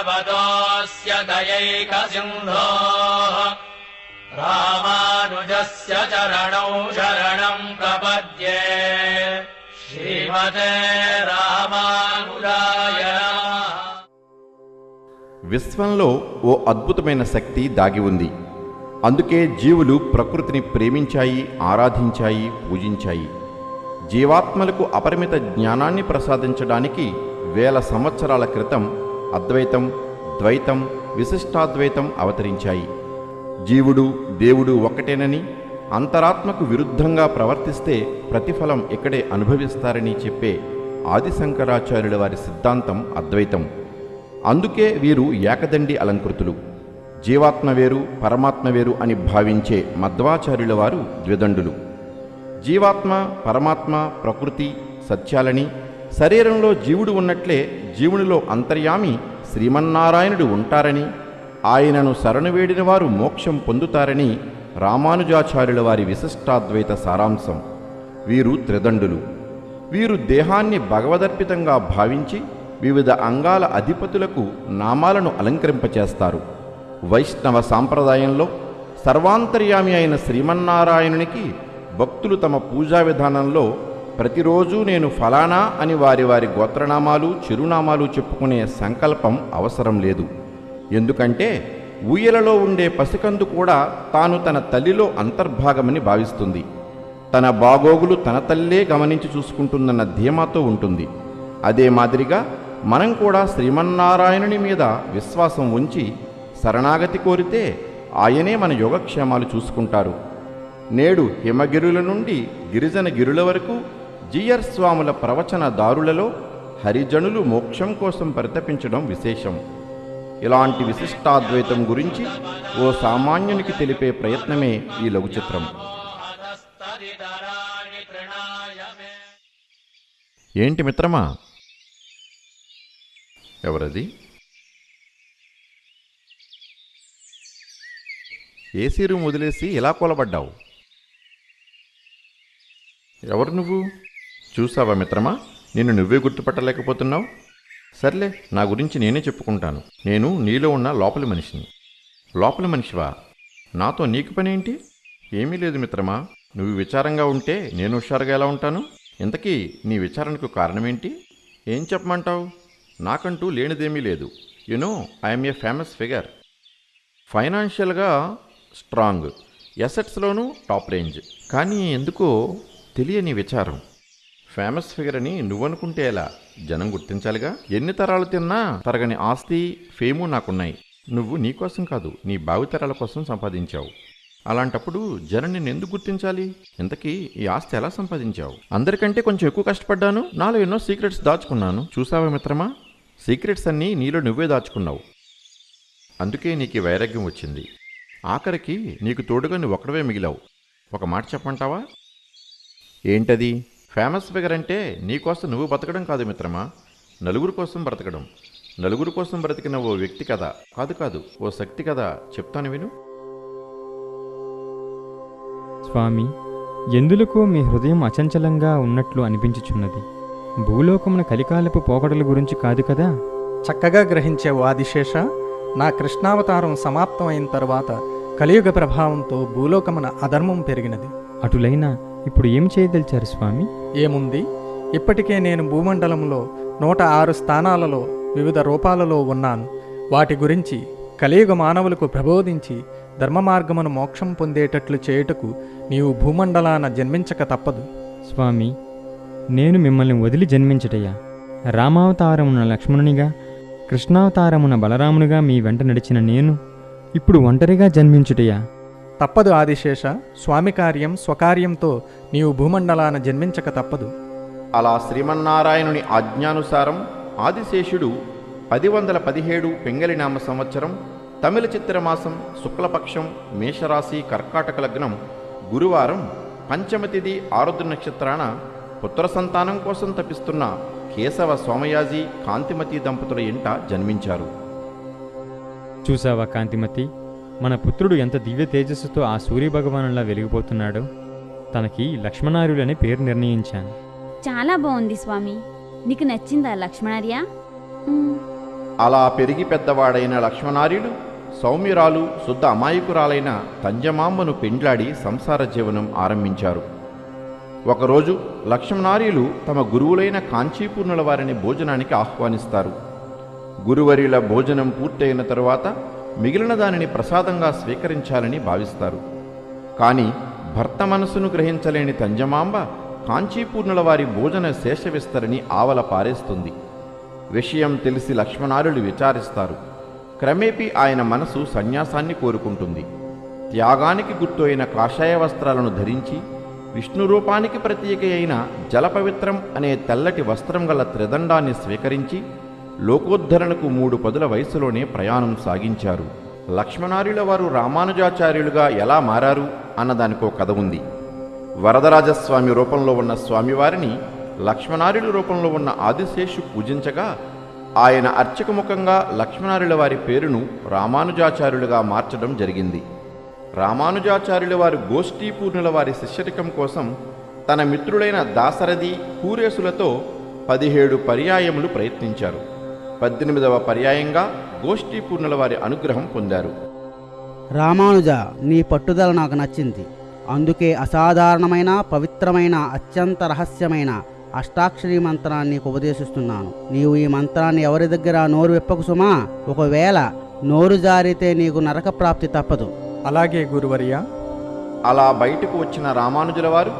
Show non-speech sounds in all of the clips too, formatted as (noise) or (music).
भगवतोऽस्य दयैकसिन्धोः रामानुजस्य चरणौ शरणम् प्रपद्ये श्रीमते रामानुजाय नमः విశ్వంలో ఓ అద్భుతమైన శక్తి దాగి ఉంది అందుకే జీవులు ప్రకృతిని ప్రేమించాయి ఆరాధించాయి పూజించాయి జీవాత్మలకు అపరిమిత జ్ఞానాన్ని ప్రసాదించడానికి వేల సంవత్సరాల క్రితం అద్వైతం ద్వైతం విశిష్టాద్వైతం అవతరించాయి. జీవుడు దేవుడు ఒక్కటేనని అంతరాత్మకు విరుద్ధంగా ప్రవర్తిస్తే ప్రతిఫలం ఇక్కడే అనుభవిస్తారని చెప్పే ఆదిశంకరాచార్యుల వారి సిద్ధాంతం అద్వైతం. అందుకే వీరు ఏకదండి అలంకృతులు. జీవాత్మ వేరు పరమాత్మ వేరు అని భావించే మధ్వాచార్యుల వారు ద్విదండులు. జీవాత్మ పరమాత్మ ప్రకృతి సత్యాలని శరీరంలో జీవుడు ఉన్నట్లే జీవునిలో అంతర్యామి శ్రీమన్నారాయణుడు ఉంటారని ఆయనను శరణువేడిన వారు మోక్షం పొందుతారని రామానుజాచార్యుల వారి విశిష్టాద్వైత సారాంశం. వీరు త్రిదండులు. వీరు దేహాన్ని భగవదర్పితంగా భావించి వివిధ అంగాల అధిపతులకు నామాలను అలంకరింపచేస్తారు. వైష్ణవ సాంప్రదాయంలో సర్వాంతర్యామి అయిన శ్రీమన్నారాయణునికి భక్తులు తమ పూజా విధానంలో ప్రతిరోజు నేను ఫలానా అని వారి వారి గోత్రనామాలు చిరునామాలు చెప్పుకునే సంకల్పం అవసరం లేదు. ఎందుకంటే ఊయలలో ఉండే పసికందు కూడా తాను తన తల్లిలో అంతర్భాగమని భావిస్తుంది. తన బాగోగులు తన తల్లే గమనించి చూసుకుంటుందన్న ధీమాతో ఉంటుంది. అదే మాదిరిగా మనం కూడా శ్రీమన్నారాయణుని మీద విశ్వాసం ఉంచి శరణాగతి కోరితే ఆయనే మన యోగక్షేమాలు చూసుకుంటారు. నేడు హిమగిరుల నుండి గిరిజన గిరుల వరకు జియర్ స్వాముల ప్రవచనదారులలో హరిజనులు మోక్షం కోసం పరితపించడం విశేషం. ఇలాంటి విశిష్టాద్వైతం గురించి ఓ సామాన్యునికి తెలిపే ప్రయత్నమే ఈ లఘుచిత్రం. ఏంటి మిత్రమా? ఎవరది? ఏసీ రూమ్ వదిలేసి ఎలా కొలబడ్డావు? ఎవరు నువ్వు? చూసావా మిత్రమా? నిన్ను నువ్వే గుర్తుపట్టలేకపోతున్నావు? సర్లే నా గురించి నేనే చెప్పుకుంటాను. నేను నీలో ఉన్న లోపలి మనిషిని. లోపలి మనిషివా? నాతో నీకు పనేంటి ఏమీ లేదు మిత్రమా. నువ్వు విచారంగా ఉంటే నేను హుషారుగా ఎలా ఉంటాను? ఇంతకీ నీ విచారణకు కారణమేంటి? ఏం చెప్పమంటావు? నాకంటూ లేనిదేమీ లేదు. You know I'm a famous figure ఫైనాన్షియల్గా స్ట్రాంగ్ ఎసెట్స్లోనూ టాప్ రేంజ్ కానీ ఎందుకో తెలియని విచారం. ఫేమస్ ఫిగర్ అని నువ్వనుకుంటే ఎలా? జనం గుర్తించాలిగా? ఎన్ని తరాలు తిన్నా తరగని ఆస్తి ఫేము నాకున్నాయి. నువ్వు నీకోసం కాదు నీ భావితరాల కోసం సంపాదించావు. అలాంటప్పుడు జనం నిన్ను ఎందుకు గుర్తించాలి? ఇంతకీ ఈ ఆస్తి ఎలా సంపాదించావు? అందరికంటే కొంచెం ఎక్కువ కష్టపడ్డాను నాలో ఎన్నో సీక్రెట్స్ దాచుకున్నాను. చూసావా మిత్రమా? సీక్రెట్స్ అన్నీ నీలో నువ్వే దాచుకున్నావు. అందుకే నీకు వైరాగ్యం వచ్చింది. ఆఖరికి నీకు తోడుగా నువ్వు ఒక్కడవే మిగిలావు. ఒక మాట చెప్పమంటావా? ఏంటది? ఫేమస్ ఫిగర్ అంటే నీకోసం నువ్వు బతకడం కాదు మిత్రమా? నలుగురు కోసం బ్రతకడం. నలుగురు కోసం బ్రతికిన ఓ వ్యక్తి కదా కాదు కాదు ఓ శక్తి కదా చెప్తాను విను. స్వామి ఎందులకు మీ హృదయం అచంచలంగా ఉన్నట్లు అనిపించుచున్నది? భూలోకమున కలికాలపు పోకడల గురించి కాదు కదా? చక్కగా గ్రహించావు ఆదిశేష నా కృష్ణావతారం సమాప్తమైన తరువాత కలియుగ ప్రభావంతో భూలోకమున అధర్మం పెరిగినది. అటులైనా ఇప్పుడు ఏం చేయదలిచారు స్వామి? ఏముంది? ఇప్పటికే నేను భూమండలంలో నూట ఆరు స్థానాలలో వివిధ రూపాలలో ఉన్నాను. వాటి గురించి కలియుగ మానవులకు ప్రబోధించి ధర్మ మార్గమును మోక్షం పొందేటట్లు చేయుటకు నీవు భూమండలాన జన్మించక తప్పదు. స్వామి నేను మిమ్మల్ని వదిలి జన్మించటయ్యా. రామావతారమున లక్ష్మణునిగా కృష్ణావతారమున బలరామునిగా మీ వెంట నడిచిన నేను ఇప్పుడు ఒంటరిగా జన్మించుటయ్యా. తప్పదు ఆదిశేష. స్వామి కార్యం స్వకార్యంతో నీవు భూమండలాన జన్మించక తప్పదు. అలా శ్రీమన్నారాయణుని ఆజ్ఞానుసారం ఆదిశేషుడు పది వందల పదిహేడు పెంగలినామ సంవత్సరం తమిళ చిత్రమాసం శుక్లపక్షం మేషరాశి కర్కాటక లగ్నం గురువారం పంచమ తిథి ఆరుద్ర నక్షత్రాన పుత్ర సంతానం కోసం తపిస్తున్న కేశవ సోమయాజి కాంతిమతి దంపతుల ఇంట జన్మించారు. చూసావా కాంతిమతి? మన పుత్రుడు ఎంత దివ్య తేజస్సుతో ఆ సూర్యభగవానులా వెలిగిపోతున్నాడో తనకి లక్ష్మణార్యులనే పేరు నిర్ణయించాను. చాలా బాగుంది స్వామి. నీకు నచ్చిందా లక్ష్మణార్య? అలా పెరిగి పెద్దవాడైన లక్ష్మణార్యులు సౌమ్యురాలు శుద్ధ అమాయకురాలైన తంజమాంబను పెండ్లాడి సంసార జీవనం ఆరంభించారు. ఒకరోజు లక్ష్మణార్యులు తమ గురువులైన కాంచీపూర్ణుల వారిని భోజనానికి ఆహ్వానిస్తారు. గురువర్యుల భోజనం పూర్తయిన తరువాత మిగిలిన దానిని ప్రసాదంగా స్వీకరించాలని భావిస్తారు. కానీ భర్త మనసును గ్రహించలేని తంజమాంబ కాంచీపూర్ణుల వారి భోజన శేషవిస్తరిని ఆవల పారేస్తుంది. విషయం తెలిసి లక్ష్మణారులు విచారిస్తారు. క్రమేపీ ఆయన మనసు సన్యాసాన్ని కోరుకుంటుంది. త్యాగానికి గుర్తు అయిన కాషాయ వస్త్రాలను ధరించి విష్ణు రూపానికి ప్రతీక అయిన జలపవిత్రం అనే తెల్లటి వస్త్రం గల త్రిదండాన్ని స్వీకరించి లోకోద్ధరణకు మూడు పదుల వయసులోనే ప్రయాణం సాగించారు. లక్ష్మణార్యుల వారు రామానుజాచార్యులుగా ఎలా మారారు అన్నదానికో కథ ఉంది. వరదరాజస్వామి రూపంలో ఉన్న స్వామివారిని లక్ష్మణార్యుల రూపంలో ఉన్న ఆదిశేషు పూజించగా ఆయన అర్చకముఖంగా లక్ష్మణార్యుల వారి పేరును రామానుజాచార్యులుగా మార్చడం జరిగింది. రామానుజాచార్యుల వారు గోష్ఠీపూర్ణుల వారి శిష్యరికం కోసం తన మిత్రులైన దాసరథి పూరేసులతో పదిహేడు పర్యాయములు ప్రయత్నించారు. పద్దెనిమిదవ పర్యాయంగా గోష్ఠీపూర్ణుల వారి అనుగ్రహం పొందారు. రామానుజ నీ పట్టుదల నాకు నచ్చింది. అందుకే అసాధారణమైన పవిత్రమైన అత్యంత రహస్యమైన అష్టాక్షరి మంత్రాన్ని నీకు ఉపదేశిస్తున్నాను. నీవు ఈ మంత్రాన్ని ఎవరి దగ్గర నోరు విప్పకు సుమా? ఒకవేళ నోరు జారితే నీకు నరక ప్రాప్తి తప్పదు. అలాగే గురువర్య. అలా బయటకు వచ్చిన రామానుజుల వారు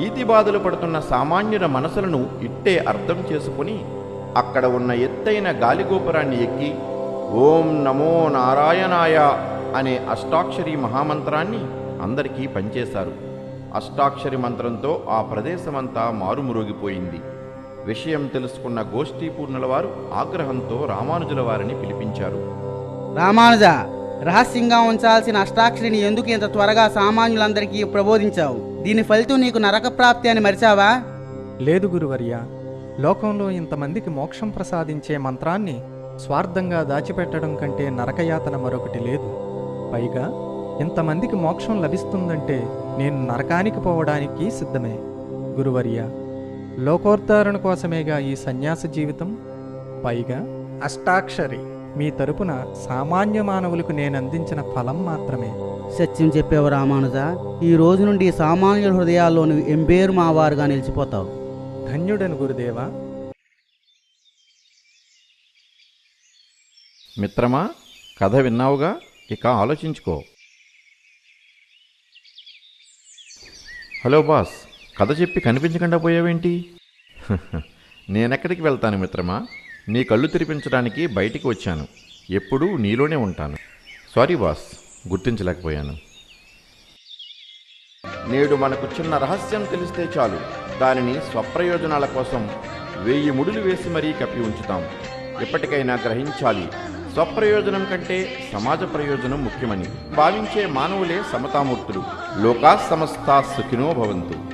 ఈతి బాధలు పడుతున్న సామాన్యుల మనసులను ఇట్టే అర్థం చేసుకుని అక్కడ ఉన్న ఎత్తైన గాలిగోపురాన్ని ఎక్కి ఓం నమో నారాయణాయ అనే అష్టాక్షరి మహామంత్రాన్ని అందరికీ పంచేశారు. అష్టాక్షరి మంత్రంతో ఆ ప్రదేశమంతా మారుమురోగిపోయింది. విషయం తెలుసుకున్న గోష్ఠీపూర్ణుల వారు ఆగ్రహంతో రామానుజుల వారిని పిలిపించారు. రామానుజ రహస్యంగా ఉంచాల్సిన అష్టాక్షరిని ఎందుకు ఇంత త్వరగా సామాన్యులందరికీ ప్రబోధించావు? దీని ఫలితం నీకు నరక ప్రాప్తి అని మరిచావా? లేదు గురువర్య లోకంలో ఇంతమందికి మోక్షం ప్రసాదించే మంత్రాన్ని స్వార్థంగా దాచిపెట్టడం కంటే నరకయాతన మరొకటి లేదు. పైగా ఇంతమందికి మోక్షం లభిస్తుందంటే నేను నరకానికి పోవడానికి సిద్ధమే. గురువర్య లోకోద్ధారణ కోసమేగా ఈ సన్యాస జీవితం? పైగా అష్టాక్షరి మీ తరపున సామాన్య మానవులకు నేను అందించిన ఫలం మాత్రమే. సత్యం చెప్పేవు రామానుజ? ఈ రోజు నుండి సామాన్యుల హృదయాల్లోని ఎంబేరు మావారుగా నిలిచిపోతావు. ధన్యుడను గురుదేవా. మిత్రమా కథ విన్నావుగా? ఇక ఆలోచించుకో. హలో బాస్ కథ చెప్పి కనిపించకుండా పోయావేంటి? (laughs) నేనెక్కడికి వెళ్తాను మిత్రమా? నీ కళ్ళు తెరిపించడానికి బయటికి వచ్చాను. ఎప్పుడూ నీలోనే ఉంటాను. సారీ బాస్ గుర్తించలేకపోయాను. నేడు మనకు చిన్న రహస్యం తెలిస్తే చాలు. దానిని స్వప్రయోజనాల కోసం వెయ్యి ముడులు వేసి మరీ కప్పి ఉంచుతాం. ఎప్పటికైనా గ్రహించాలి స్వప్రయోజనం కంటే సమాజ ప్రయోజనం ముఖ్యమని భావించే మానవులే సమతామూర్తులు. లోకా సమస్తా సుఖినో భవంతు.